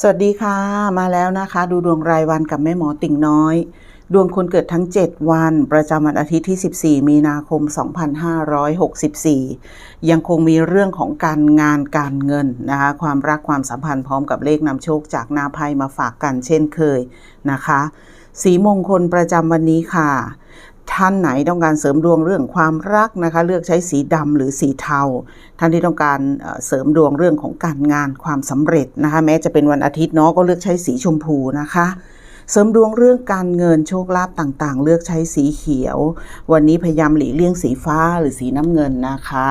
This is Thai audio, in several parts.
สวัสดีค่ะ มาแล้วนะคะ ดูดวงรายวันกับแม่หมอติ่งน้อย ดวงคนเกิดทั้ง 7 วัน ประจำวันอาทิตย์ที่ 14 มีนาคม 2564 ยังคงมีเรื่องของการงานการเงินนะคะ ความรักความสัมพันธ์พร้อมกับเลขนำโชคจากหน้าไพ่มาฝากกันเช่นเคยนะคะ สีมงคลประจำวันนี้ค่ะ ท่านไหนต้องการเสริมดวงเรื่องความรักนะคะ เลือกใช้สีดำหรือสีเทา ท่านที่ต้องการเสริมดวงเรื่องของการงานความสำเร็จนะคะ แม้จะเป็นวันอาทิตย์เนาะก็เลือกใช้สีชมพูนะคะ เสริมดวงเรื่องการเงินโชคลาภต่างๆ เลือกใช้สีเขียว วันนี้พยายามหลีกเลี่ยงสีฟ้าหรือสีน้ำเงินนะคะ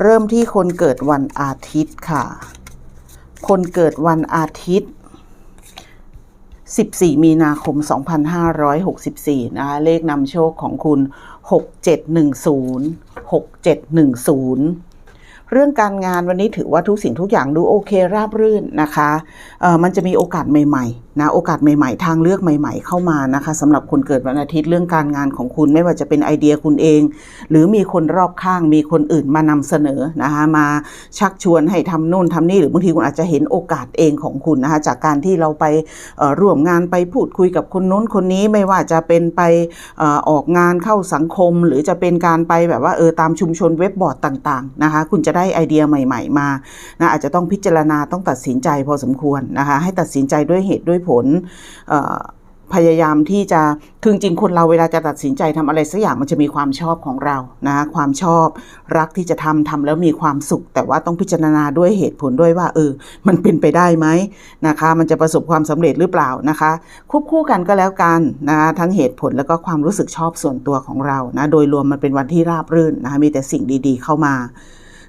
เริ่มที่คนเกิดวันอาทิตย์ค่ะ คนเกิดวันอาทิตย์ 14 มีนาคม 2564 นะคะเลขนำโชคของคุณ 6710 6710 เรื่องการงานวันนี้ถือว่าทุกสิ่งทุกอย่างดูโอเคราบรื่นนะคะเอ่อมันจะมีโอกาสใหม่ ๆ นะโอกาสใหม่ๆ ทางเลือกใหม่ๆ เข้ามานะคะสำหรับคนเกิดวันอาทิตย์เรื่องการงานของคุณไม่ว่าจะเป็นไอเดียคุณเอง หรือมีคนรอบข้างมีคนอื่นมานำเสนอนะคะมาชักชวนให้ทำโน่นทำนี่หรือบางทีคุณอาจจะเห็นโอกาสเองของคุณนะคะจากการที่เราไปร่วมงานไปพูดคุยกับคนนู้นคนนี้ไม่ว่าจะเป็นไปออออกงานเข้าสังคม หรือจะเป็นการไปแบบว่าเออตามชุมชนเว็บบอร์ดต่างๆนะคะคุณจะได้ไอเดียใหม่ ๆ มานะอาจจะต้องพิจารณาต้องตัดสินใจพอสมควรนะคะให้ตัดสินใจด้วยเหตุด้วยผลพยายามที่จะคือจริงคนเราเวลาจะตัดสินใจทำอะไรสักอย่างมันจะมีความชอบของเรานะความชอบรักที่จะทำทำแล้วมีความสุข แต่ว่าต้องพิจารณาด้วยเหตุผลด้วยว่าเออ มันเป็นไปได้ไหมนะคะ มันจะประสบความสำเร็จหรือเปล่านะคะ ควบคู่กันก็แล้วกันนะคะทั้งเหตุผลแล้วก็ความรู้สึกชอบส่วนตัวของเรานะโดยรวมมันเป็นวันที่ราบรื่นนะคะมีแต่สิ่งดี ๆ เข้ามา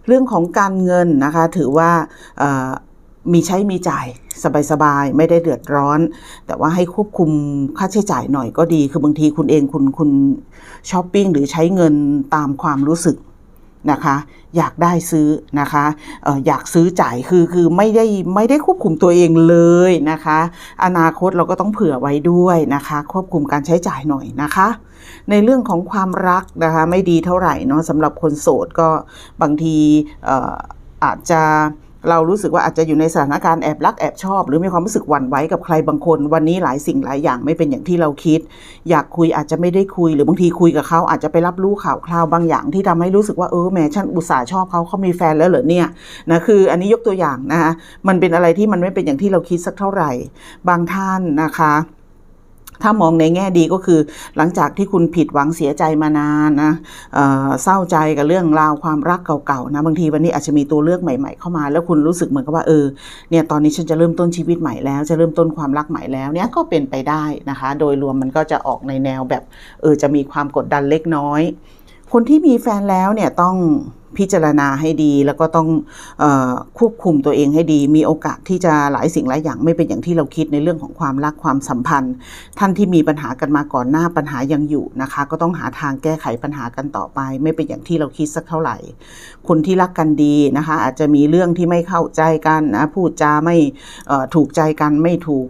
เรื่องของการเงินนะคะ ถือว่า มีใช้มีจ่ายสบายๆ ไม่ได้เดือดร้อน แต่ว่าให้ควบคุมค่าใช้จ่ายหน่อยก็ดี คือบางทีคุณเองคุณคุณช้อปปิ้งหรือใช้เงินตามความรู้สึกนะคะ อยากได้ซื้อนะคะอออยากซื้อจ่ายคือคือไม่ได้ไม่ได้ควบคุมตัวเองเลยนะคะ อนาคตเราก็ต้องเผื่อไว้ด้วยนะคะ ควบคุมการใช้จ่ายหน่อยนะคะ ในเรื่องของความรักนะคะ ไม่ดีเท่าไหร่เนาะสำหรับคนโสดก็บางทีอออาจจะ เรารู้สึกว่าอาจจะอยู่ในสถานการณ์แอบรักแอบชอบ หรือมีความรู้สึกหวั่นไหวกับใครบางคน วันนี้หลายสิ่งหลายอย่างไม่เป็นอย่างที่เราคิด อยากคุยอาจจะไม่ได้คุย หรือบางทีคุยกับเขาอาจจะไปรับรู้ข่าวคราวบางอย่างที่ทำให้รู้สึกว่าเออแหมฉันอุตส่าห์ชอบเขาเขามีแฟนแล้วเหรอเนี่ยนะคืออันนี้ยกตัวอย่างนะคะมันเป็นอะไรที่มันไม่เป็นอย่างที่เราคิดสักเท่าไหร่ บางท่านนะคะ ถ้ามองในแง่ดีก็คือ หลังจากที่คุณผิดหวังเสียใจมานานนะเเศร้าใจกับเรื่องราวความรักเก่าๆนะบางทีวันนี้อาจจะมีตัวเลือกใหม่ ๆ เข้ามา แล้วคุณรู้สึกเหมือนกับว่าเออเนี่ยตอนนี้ฉันจะเริ่มต้นชีวิตใหม่แล้วจะเริ่มต้นความรักใหม่แล้วเนี่ยก็เป็นไปได้นะคะ โดยรวมมันก็จะออกในแนวแบบเออจะมีความกดดันเล็กน้อย คนที่มีแฟนแล้วเนี่ยต้องพิจารณาให้ดีแล้วก็ต้องอควบคุมตัวเองให้ดี มีโอกาสที่จะหลายสิ่งหลายอย่างไม่เป็นอย่างที่เราคิดในเรื่องของความรักความสัมพันธ์ ท่านที่มีปัญหากันมาก่อนหน้าปัญหายังอยู่นะคะ ก็ต้องหาทางแก้ไขปัญหากันต่อไป ไม่เป็นอย่างที่เราคิดสักเท่าไหร่ คนที่รักกันดีนะคะ อาจจะมีเรื่องที่ไม่เข้าใจกันนะพูดจาไม่ถูกใจกันไม่ถูก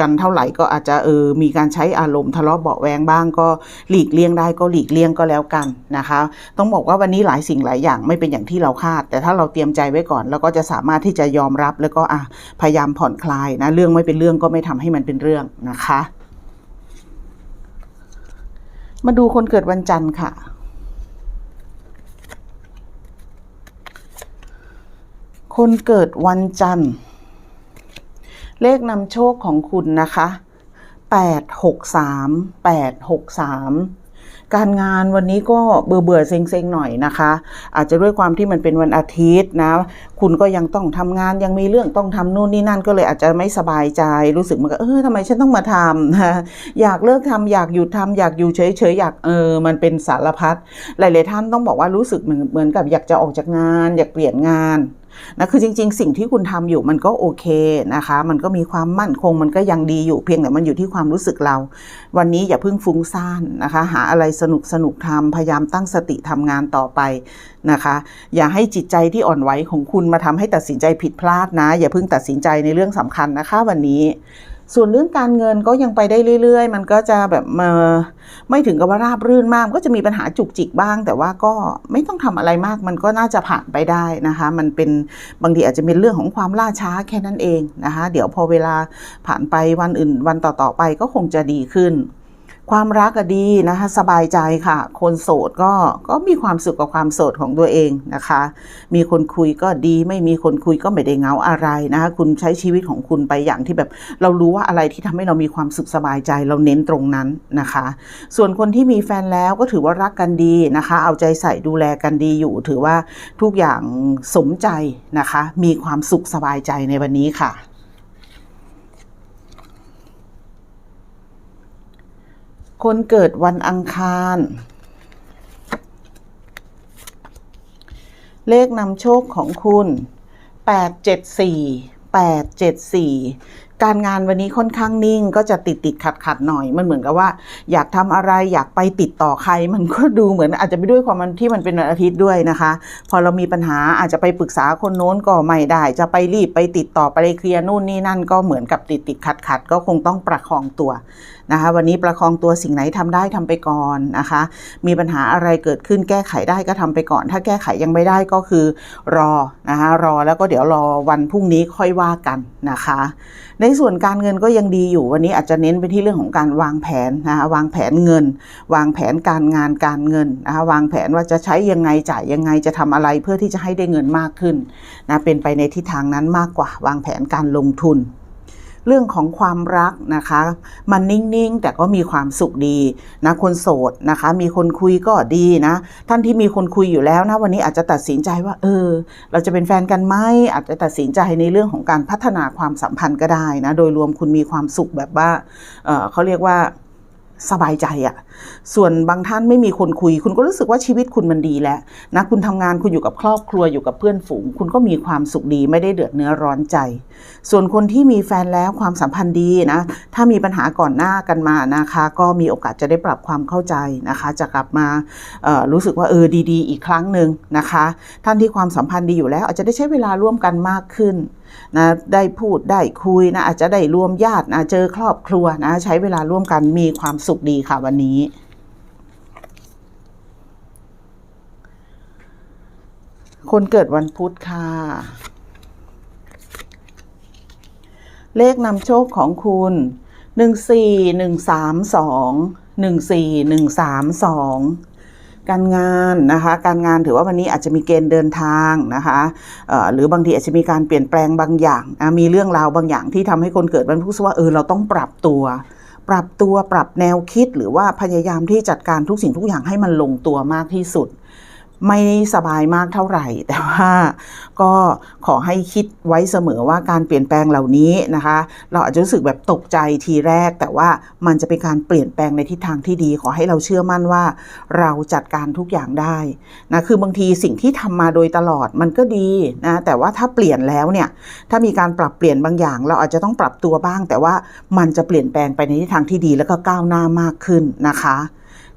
กันเท่าไหร่ก็อาจจะเออมีการใช้อารมณ์ทะเลาะเบาะแวงบ้างก็หลีกเลี่ยงได้ก็หลีกเลี่ยงก็แล้วกันนะคะ ต้องบอกว่าวันนี้หลายสิ่งหลายอย่างไม่เป็นอย่างที่เราคาด แต่ถ้าเราเตรียมใจไว้ก่อนเราก็จะสามารถที่จะยอมรับแล้วก็อะพยายามผ่อนคลายนะเรื่องไม่เป็นเรื่องก็ไม่ทำให้มันเป็นเรื่องนะคะ มาดูคนเกิดวันจันทร์ค่ะคนเกิดวันจันทร์ เลขนำโชคของคุณนะคะ863 863 การงานวันนี้ก็เบื่อเบื่อเซ็งๆหน่อยนะคะ อาจจะด้วยความที่มันเป็นวันอาทิตย์นะ คุณก็ยังต้องทำงานยังมีเรื่องต้องทำนู่นนี่นั่นก็เลยอาจจะไม่สบายใจรู้สึกเหมือนกับเออทำไมฉันต้องมาทำนะอยากเลิกทำอยากหยุดทำอยากอยู่เฉยๆอยากเออมันเป็นสารพัดหลายๆท่านต้องบอกว่ารู้สึกเหมือนเหมือนกับอยากจะออกจากงาน อยากเปลี่ยนงาน นะคือจริง ๆ สิ่งที่คุณทำอยู่มันก็โอเคนะคะ มันก็มีความมั่นคงมันก็ยังดีอยู่เพียงแต่มันอยู่ที่ความรู้สึกเรา วันนี้อย่าเพิ่งฟุ้งซ่านนะคะ หาอะไรสนุกสนุกทำพยายามตั้งสติทำงานต่อไปนะคะ อย่าให้จิตใจที่อ่อนไหวของคุณมาทำให้ตัดสินใจผิดพลาดนะ อย่าเพิ่งตัดสินใจในเรื่องสำคัญนะคะ วันนี้ ส่วนเรื่องการเงินก็ยังไปได้เรื่อย ๆ มันก็จะแบบมาไม่ถึงกับว่าราบรื่นมาก ก็จะมีปัญหาจุกจิกบ้าง แต่ว่าก็ไม่ต้องทำอะไรมาก มันก็น่าจะผ่านไปได้นะคะ มันเป็นบางทีอาจจะเป็นเรื่องของความล่าช้าแค่นั้นเองนะคะ เดี๋ยวพอเวลาผ่านไปวันอื่นวันต่อๆไปก็คงจะดีขึ้น ความรักก็ดีนะคะสบายใจค่ะ คนโสดก็ก็มีความสุขกับความโสดของตัวเองนะคะ มีคนคุยก็ดีไม่มีคนคุยก็ไม่ได้เงาอะไรนะคะคุณใช้ชีวิตของคุณไปอย่างที่แบบ เรารู้ว่าอะไรที่ทำให้เรามีความสุขสบายใจ เราเน้นตรงนั้นนะคะ ส่วนคนที่มีแฟนแล้วก็ถือว่ารักกันดีนะคะ เอาใจใส่ดูแลกันดีอยู่ ถือว่าทุกอย่างสมใจนะคะ มีความสุขสบายใจในวันนี้ค่ะ คนเกิดวันอังคาร เลขนำโชคของคุณ 874 874 การงานวันนี้ค่อนข้างนิ่ง ก็จะติดติดขัดขัดหน่อย มันเหมือนกับว่า อยากทำอะไรอยากไปติดต่อใคร มันก็ดูเหมือนอาจจะไปด้วยความที่มันเป็นวันอาทิตย์ด้วยนะคะ พอเรามีปัญหาอาจจะไปปรึกษาคนโน้นก็ไม่ได้ จะไปรีบไปติดต่อไปเคลียร์นู่นนี่นั่นก็เหมือนกับติดติดขัดขัดก็คงต้องประคองตัวนะคะ วันนี้ประคองตัวสิ่งไหนทำได้ทำไปก่อนนะคะ มีปัญหาอะไรเกิดขึ้นแก้ไขได้ก็ทำไปก่อน ถ้าแก้ไขยังไม่ได้ก็คือรอนะคะรอแล้วก็เดี๋ยวรอวันพรุ่งนี้ค่อยว่ากันนะคะ ในส่วนการเงินก็ยังดีอยู่วันนี้อาจจะเน้นไปที่เรื่องของการวางแผนนะคะวางแผนเงิน วางแผนการงานการเงินนะคะวางแผนว่าจะใช้ยังไงจ่ายยังไงจะทำอะไรเพื่อที่จะให้ได้เงินมากขึ้นนะเป็นไปในทิศทางนั้นมากกว่าวางแผนการลงทุน เรื่องของความรักนะคะ มันนิ่งๆ แต่ก็มีความสุขดีนะคนโสดนะคะ มีคนคุยก็ดีนะ ท่านที่มีคนคุยอยู่แล้วนะวันนี้อาจจะตัดสินใจว่า เออ เราจะเป็นแฟนกันไหมอาจจะตัดสินใจในเรื่องของการพัฒนาความสัมพันธ์ก็ได้นะโดยรวมคุณมีความสุขแบบว่าเออเขาเรียกว่า สบายใจอะส่วนบางท่านไม่มีคนคุย คุณก็รู้สึกว่าชีวิตคุณมันดีแล้วนะคุณทำงานคุณอยู่กับครอบครัวอยู่กับเพื่อนฝูง คุณก็มีความสุขดีไม่ได้เดือดเนื้อร้อนใจ ส่วนคนที่มีแฟนแล้วความสัมพันธ์ดีนะ ถ้ามีปัญหาก่อนหน้ากันมานะคะ ก็มีโอกาสจะได้ปรับความเข้าใจนะคะ จะกลับมารู้สึกว่าเออดี ๆ อีกครั้งหนึ่งนะคะ ท่านที่ความสัมพันธ์ดีอยู่แล้ว อาจจะได้ใช้เวลาร่วมกันมากขึ้น นะได้พูดได้คุยนะอาจจะได้รวมญาตินะเจอครอบครัวนะใช้เวลาร่วมกันมีความสุขดีค่ะวันนี้คนเกิดวันพุธค่ะ เลขนำโชคของคุณ 1 4 1 3 2 1 4 1 3 2 การงานนะคะการงานถือว่าวันนี้อาจจะมีเกณฑ์เดินทางนะคะหรือบางทีอาจจะมีการเปลี่ยนแปลงบางอย่างมีเรื่องราวบางอย่างที่ทำให้คนเกิดวันพุธว่าเออเราต้องปรับตัว ปรับตัวปรับแนวคิดหรือว่าพยายามที่จัดการทุกสิ่งทุกอย่างให้มันลงตัวมากที่สุด ไม่สบายมากเท่าไหร่ แต่ว่าก็ขอให้คิดไว้เสมอว่าการเปลี่ยนแปลงเหล่านี้นะคะ เราอาจจะรู้สึกแบบตกใจทีแรก แต่ว่ามันจะเป็นการเปลี่ยนแปลงในทิศทางที่ดี ขอให้เราเชื่อมั่นว่า เราจัดการทุกอย่างได้นะคือบางทีสิ่งที่ทำมาโดยตลอดมันก็ดีนะแต่ว่าถ้าเปลี่ยนแล้วเนี่ยถ้ามีการปรับเปลี่ยนบางอย่าง เราอาจจะต้องปรับตัวบ้าง แต่ว่ามันจะเปลี่ยนแปลงไปในทิศทางที่ดีแล้วก็ก้าวหน้ามากขึ้นนะคะ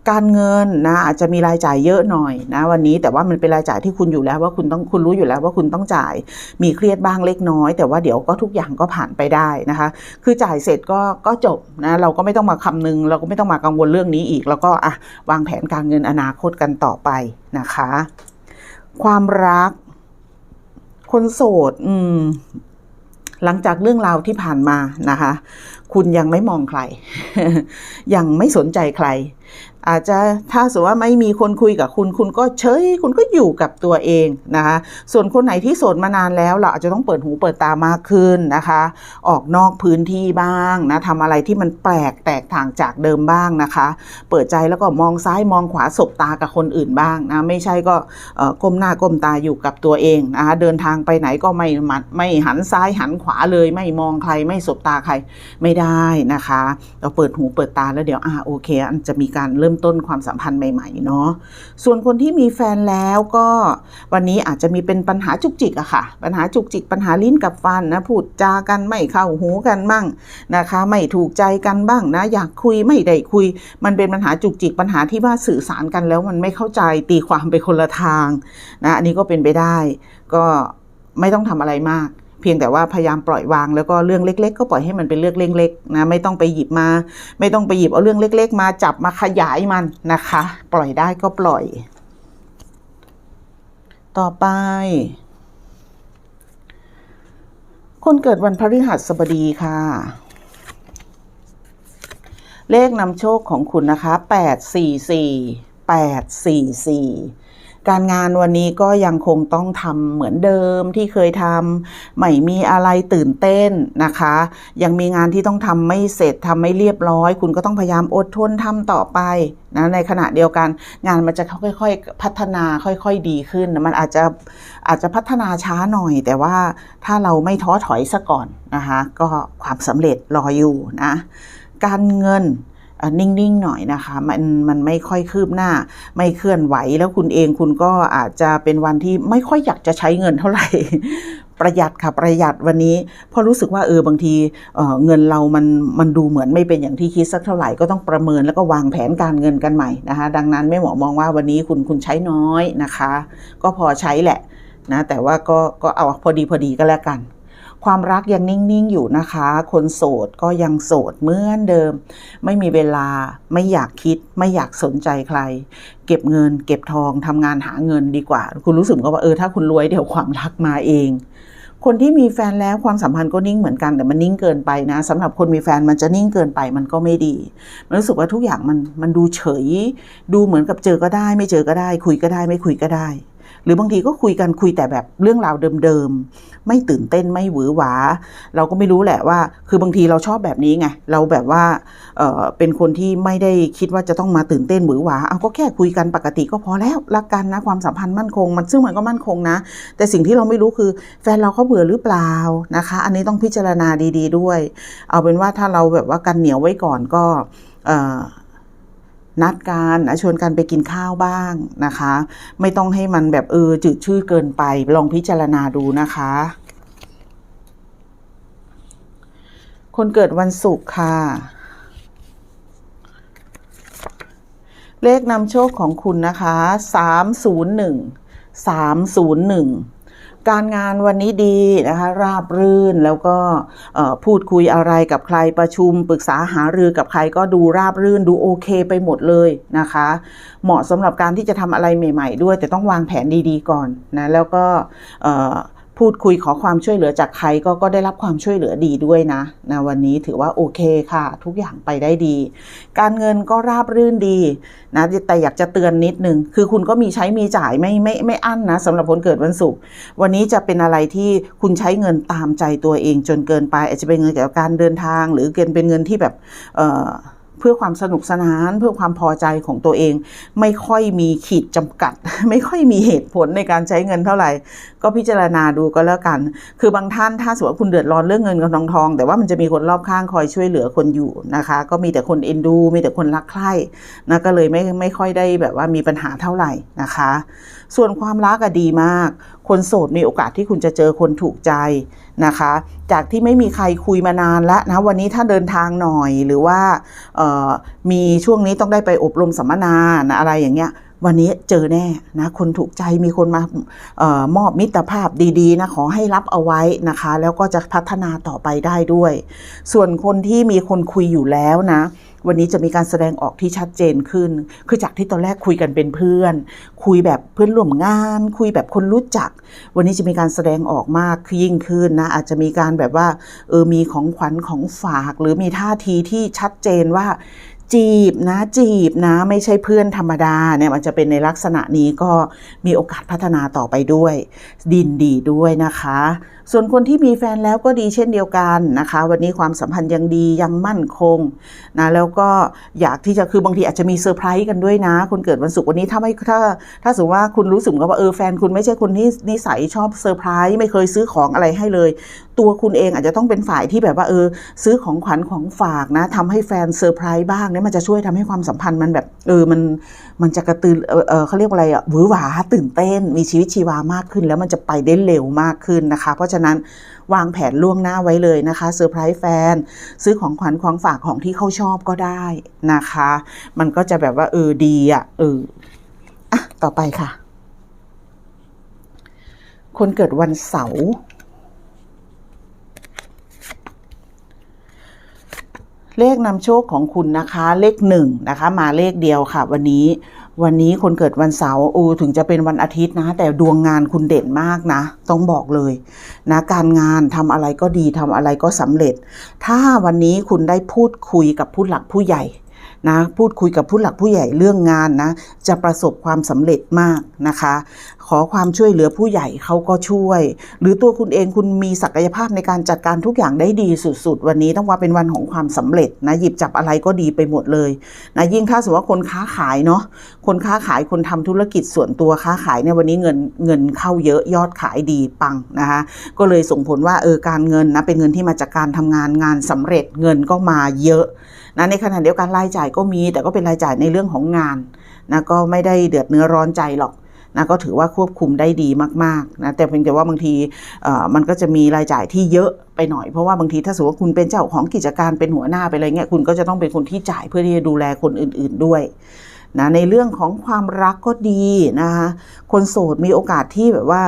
การเงินนะอาจจะมีรายจ่ายเยอะหน่อยนะวันนี้แต่ว่ามันเป็นรายจ่ายที่คุณอยู่แล้วว่าคุณต้องคุณรู้อยู่แล้วว่าคุณต้องจ่ายมีเครียดบ้างเล็กน้อย แต่ว่าเดี๋ยวก็ทุกอย่างก็ผ่านไปได้นะคะ คือจ่ายเสร็จก็ก็จบนะเราก็ไม่ต้องมาคำนึง เราก็ไม่ต้องมากังวลเรื่องนี้อีก แล้วก็อะวางแผนการเงินอนาคตกันต่อไปนะคะ ความรัก คนโสด อืมหลังจากเรื่องราวที่ผ่านมานะคะ คุณยังไม่มองใคร ยังไม่สนใจใครอาจจะถ้าสมมติว่าไม่มีคนคุยกับคุณ คุณก็เฉยคุณก็อยู่กับตัวเองนะคะส่วนคนไหนที่โสดมานานแล้ว เราอาจจะต้องเปิดหูเปิดตามากขึ้นนะคะ ออกนอกพื้นที่บ้างนะทำอะไรที่มันแปลกแตกต่างจากเดิมบ้างนะคะ เปิดใจแล้วก็มองซ้ายมองขวาสบตากับคนอื่นบ้างนะไม่ใช่ก็เอ่อก้มหน้าก้มตาอยู่กับตัวเองนะคะเดินทางไปไหนก็ไม่หมัดไม่หันซ้ายหันขวาเลย ไม่มองใครไม่สบตาใครไม่ได้นะคะ เราเปิดหูเปิดตาแล้วเดี๋ยวอ่าโอเคอันจะมีการเริ่มต้นความสัมพันธ์ใหม่ๆเนาะส่วนคนที่มีแฟนแล้วก็วันนี้อาจจะมีเป็นปัญหาจุกจิกอะค่ะ ปัญหาจุกจิก ปัญหาลิ้นกับฟันนะพูดจากันไม่เข้าหูกันบ้างนะคะ ไม่ถูกใจกันบ้างนะ อยากคุยไม่ได้คุย มันเป็นปัญหาจุกจิก ปัญหาที่ว่าสื่อสารกันแล้วมันไม่เข้าใจตีความไปคนละทางนะอันนี้ก็เป็นไปได้ ก็ไม่ต้องทำอะไรมาก พียงแต่ว่าพยายามปล่อยวางแล้วก็เรื่องเล็ก ๆ ก็ปล่อยให้มันเป็นเรื่องเล็กๆนะไม่ต้องไปหยิบมา ไม่ต้องไปหยิบเอาเรื่องเล็ก ๆ มาจับมาขยายมันนะคะ ปล่อยได้ก็ปล่อย ต่อไปคนเกิดวันพฤหัสบดีค่ะ เลขนำโชคของคุณนะคะ 844 844 การงานวันนี้ก็ยังคงต้องทำเหมือนเดิมที่เคยทำไม่มีอะไรตื่นเต้นนะคะ ยังมีงานที่ต้องทำไม่เสร็จทำไม่เรียบร้อย คุณก็ต้องพยายามอดทนทำต่อไปนะในขณะเดียวกันงานมันจะค่อยๆพัฒนาค่อยๆดีขึ้น มันอาจจะอาจจะพัฒนาช้าหน่อย แต่ว่าถ้าเราไม่ท้อถอยซะก่อนนะคะก็ความสำเร็จรออยู่นะการเงิน นิ่งๆหน่อยนะคะมันมันไม่ค่อยคืบหน้า ไม่เคลื่อนไหวแล้วคุณเองคุณก็อาจจะเป็นวันที่ไม่ค่อยอยากจะใช้เงินเท่าไหร่ประหยัดค่ะประหยัดวันนี้เพราะรู้สึกว่าเออบางทีเออเงินเรามันมันดูเหมือนไม่เป็นอย่างที่คิดสักเท่าไหร่ก็ต้องประเมินแล้วก็วางแผนการเงินกันใหม่นะคะดังนั้นแม่หมอมองว่าวันนี้คุณคุณใช้น้อยนะคะ ก็พอใช้แหละนะแต่ว่าก็ก็เอาพอดีพอดีก็แล้วกัน ความรักยังนิ่ง ๆ อยู่นะคะ คนโสดก็ยังโสดเหมือนเดิม ไม่มีเวลาไม่อยากคิด ไม่อยากสนใจใคร เก็บเงิน เก็บทองทำงานหาเงินดีกว่า คุณรู้สึกก็ว่าเออถ้าคุณรวยเดี๋ยวความรักมาเองคนที่มีแฟนแล้วความสัมพันธ์ก็นิ่งเหมือนกันแต่มันนิ่งเกินไปนะสำหรับคนมีแฟนมันจะนิ่งเกินไปมันก็ไม่ดีมันรู้สึกว่าทุกอย่างมันมันดูเฉย ดูเหมือนกับเจอก็ได้ ไม่เจอก็ได้ คุยก็ได้ไม่คุยก็ได้ หรือบางทีก็คุยกันคุยแต่แบบเรื่องราวเดิมๆ ไม่ตื่นเต้นไม่หวือหวา เราก็ไม่รู้แหละว่า คือบางทีเราชอบแบบนี้ไง เราแบบว่าเออเป็นคนที่ไม่ได้คิดว่าจะต้องมาตื่นเต้นหวือหวา เอาก็แค่คุยกันปกติก็พอแล้วรักกันนะความสัมพันธ์มั่นคง มันซึ่งมันก็มั่นคงนะ แต่สิ่งที่เราไม่รู้คือแฟนเราเขาเบื่อหรือเปล่านะคะ อันนี้ต้องพิจารณาดี ๆ ด้วย เอาเป็นว่าถ้าเราแบบว่ากันเหนียวไว้ก่อนก็เออ นัดกันนะชวนกันไปกินข้าวบ้างนะคะ ไม่ต้องให้มันแบบเออจืดชืดเกินไป ลองพิจารณาดูนะคะ คนเกิดวันศุกร์ค่ะ เลขนำโชคของคุณนะคะ 301 301 การงานวันนี้ดีนะคะราบรื่นแล้วก็พูดคุยอะไรกับใครประชุมปรึกษาหารือกับใครก็ดูราบรื่นดูโอเคไปหมดเลยนะคะ เหมาะสำหรับการที่จะทำอะไรใหม่ ๆ ด้วย แต่ต้องวางแผนดีๆก่อนนะแล้วก็ พูดคุยขอความช่วยเหลือจากใครก็ก็ได้รับความช่วยเหลือดีด้วยนะนะวันนี้ถือว่าโอเคค่ะ ทุกอย่างไปได้ดี การเงินก็ราบรื่นดีนะแต่อยากจะเตือนนิดนึงคือคุณก็มีใช้มีจ่ายไม่ไม่ไม่อั้นนะสำหรับคนเกิดวันศุกร์วันนี้จะเป็นอะไรที่คุณใช้เงินตามใจตัวเองจนเกินไป อาจจะเป็นเงินเกี่ยวกับการเดินทาง หรือเกินเป็นเงินที่แบบเอ่อ พื่อความสนุกสนาน เพื่อความพอใจของตัวเอง ไม่ค่อยมีขีดจำกัด ไม่ค่อยมีเหตุผลในการใช้เงินเท่าไหร่ ก็พิจารณาดูก็แล้วกัน คือบางท่านถ้าสมมติว่าคุณเดือดร้อนเรื่องเงินกับทองทอง แต่ว่ามันจะมีคนรอบข้างคอยช่วยเหลือคนอยู่นะคะ ก็มีแต่คนเอ็นดู มีแต่คนรักใคร่นะก็เลยไม่ไม่ค่อยได้แบบว่ามีปัญหาเท่าไหร่นะคะ ส่วนความรักอะดีมากคนโสดมีโอกาสที่คุณจะเจอคนถูกใจนะคะ จากที่ไม่มีใครคุยมานานแล้วนะวันนี้ถ้าเดินทางหน่อยหรือว่ามีช่วงนี้ต้องได้ไปอบรมสัมมนานะอะไรอย่างเงี้ยวันนี้เจอแน่นะคนถูกใจมีคนมาออมอบมิตรภาพดีๆนะขอให้รับเอาไว้นะคะ แล้วก็จะพัฒนาต่อไปได้ด้วย ส่วนคนที่มีคนคุยอยู่แล้วนะ วันนี้จะมีการแสดงออกที่ชัดเจนขึ้น คือจากที่ตอนแรกคุยกันเป็นเพื่อน คุยแบบเพื่อนร่วมงาน คุยแบบคนรู้จัก วันนี้จะมีการแสดงออกมากยิ่งขึ้นนะ อาจจะมีการแบบว่าเออมีของขวัญของฝาก หรือมีท่าทีที่ชัดเจนว่า จีบนะจีบนะ ไม่ใช่เพื่อนธรรมดาเนี่ยมันจะเป็นในลักษณะนี้ก็มีโอกาสพัฒนาต่อไปด้วย ดินดีด้วยนะคะ ส่วนคนที่มีแฟนแล้วก็ดีเช่นเดียวกันนะคะ วันนี้ความสัมพันธ์ยังดียังมั่นคงนะแล้วก็อยากที่จะคือบางทีอาจจะมีเซอร์ไพรส์กันด้วยนะ คนเกิดวันศุกร์วันนี้ถ้าไม่ถ้าถ้าสมมติว่าคุณรู้สึกว่าเออแฟนคุณไม่ใช่คนที่นิสัยชอบเซอร์ไพรส์ไม่เคยซื้อของอะไรให้เลย ตัวคุณเองอาจจะต้องเป็นฝ่ายที่แบบว่าเออซื้อของขวัญของฝากนะทำให้แฟนเซอร์ไพรส์บ้างนี่ยมันจะช่วยทำให้ความสัมพันธ์มันแบบเออมันมันจะกระตือเออเออเขาเรียกว่าอะไรอะหวือหวาตื่นเต้น มีชีวิตชีวามากขึ้น แล้วมันจะไปได้เร็วมากขึ้นนะคะ เพราะฉะนั้นวางแผนล่วงหน้าไว้เลยนะคะเซอร์ไพรส์แฟน ซื้อของขวัญของฝากของที่เขาชอบก็ได้นะคะ มันก็จะแบบว่าเออดีอะเอออะต่อไปค่ะ คนเกิดวันเสาร์ เลขนำโชคของคุณนะคะ เลขหนึ่งนะคะ มาเลขเดียวค่ะ วันนี้วันนี้คนเกิดวันเสาร์อูถึงจะเป็นวันอาทิตย์นะ แต่ดวงงานคุณเด่นมากนะ ต้องบอกเลยนะการงานทำอะไรก็ดีทำอะไรก็สำเร็จ ถ้าวันนี้คุณได้พูดคุยกับผู้หลักผู้ใหญ่นะพูดคุยกับผู้หลักผู้ใหญ่เรื่องงานนะ จะประสบความสำเร็จมากนะคะ ขอความช่วยเหลือผู้ใหญ่เขาก็ช่วย หรือตัวคุณเองคุณมีศักยภาพในการจัดการทุกอย่างได้ดีสุด ๆ วันนี้ต้องว่าเป็นวันของความสำเร็จนะหยิบจับอะไรก็ดีไปหมดเลยนะยิ่งถ้าสมมติว่าคนค้าขายเนาะคนค้าขายคนทำธุรกิจส่วนตัวค้าขายเนี่ยวันนี้เงินเงินเข้าเยอะยอดขายดีปังนะคะก็เลยส่งผลว่าเออการเงินนะเป็นเงินที่มาจากการทำงานงานสำเร็จเงินก็มาเยอะนะในขณะเดียวกันรายจ่ายก็มี แต่ก็เป็นรายจ่ายในเรื่องของงานนะก็ไม่ได้เดือดเนื้อร้อนใจหรอก นะก็ถือว่าควบคุมได้ดีมากๆนะแต่เพียงแต่ว่าบางทีมันก็จะมีรายจ่ายที่เยอะไปหน่อยเพราะว่าบางทีถ้าสมมติว่าคุณเป็นเจ้าของกิจการเป็นหัวหน้าไปอะไรเงี้ยคุณก็จะต้องเป็นคนที่จ่ายเพื่อที่จะดูแลคนอื่น ๆด้วยนะในเรื่องของความรักก็ดีนะคะคนโสดมีโอกาสที่แบบว่า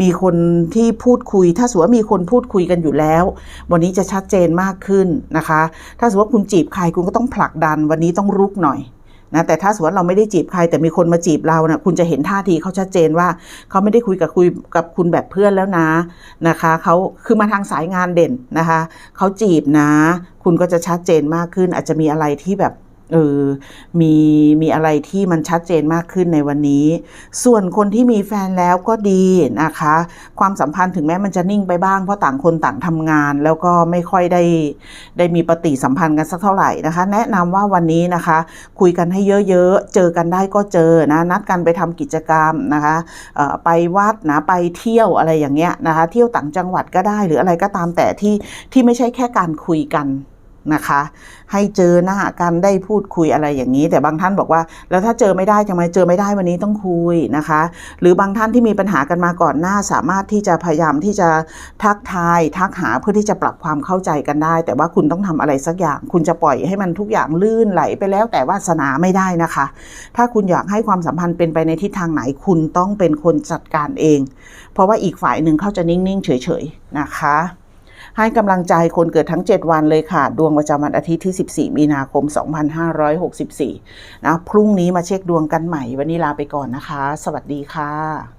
มีคนที่พูดคุย ถ้าสมมติว่ามีคนพูดคุยกันอยู่แล้ว วันนี้จะชัดเจนมากขึ้นนะคะ ถ้าสมมติว่าคุณจีบใครคุณก็ต้องผลักดันวันนี้ต้องรุกหน่อย นะแต่ถ้าสมมติว่าเราไม่ได้จีบใครแต่มีคนมาจีบเรานะคุณจะเห็นท่าทีเขาชัดเจนว่าเขาไม่ได้คุยกับคุยกับคุณแบบเพื่อนแล้วนะนะคะเขาคือมาทางสายงานเด่นนะคะเขาจีบนะ คุณก็จะชัดเจนมากขึ้นอาจจะมีอะไรที่แบบ เออมีมีอะไรที่มันชัดเจนมากขึ้นในวันนี้ ส่วนคนที่มีแฟนแล้วก็ดีนะคะ ความสัมพันธ์ถึงแม้มันจะนิ่งไปบ้างเพราะต่างคนต่างทำงาน แล้วก็ไม่ค่อยได้ได้มีปฏิสัมพันธ์กันสักเท่าไหร่นะคะ แนะนำว่าวันนี้นะคะ คุยกันให้เยอะๆ เจอกันได้ก็เจอนะนัดกันไปทำกิจกรรมนะคะไปวัดนะไปเที่ยวอะไรอย่างเงี้ยนะคะ เที่ยวต่างจังหวัดก็ได้หรืออะไรก็ตามแต่ที่ที่ไม่ใช่แค่การคุยกัน นะคะ ให้เจอหน้ากันได้พูดคุยอะไรอย่างนี้ แต่บางท่านบอกว่า แล้วถ้าเจอไม่ได้ทำไมเจอไม่ได้วันนี้ต้องคุยนะคะ หรือบางท่านที่มีปัญหากันมาก่อนหน้า สามารถที่จะพยายามที่จะทักทายทักหาเพื่อที่จะปรับความเข้าใจกันได้ แต่ว่าคุณต้องทำอะไรสักอย่าง คุณจะปล่อยให้มันทุกอย่างลื่นไหลไปแล้ว แต่วาสนาไม่ได้นะคะ ถ้าคุณอยากให้ความสัมพันธ์เป็นไปในทิศทางไหนคุณต้องเป็นคนจัดการเอง เพราะว่าอีกฝ่ายหนึ่งเขาจะนิ่งๆเฉยๆนะคะ ให้กำลังใจคนเกิดทั้ง 7 วันเลยค่ะ ดวงประจำวันอาทิตย์ที่ 14 มีนาคม 2564 นะ พรุ่งนี้มาเช็คดวงกันใหม่ วันนี้ลาไปก่อนนะคะ สวัสดีค่ะ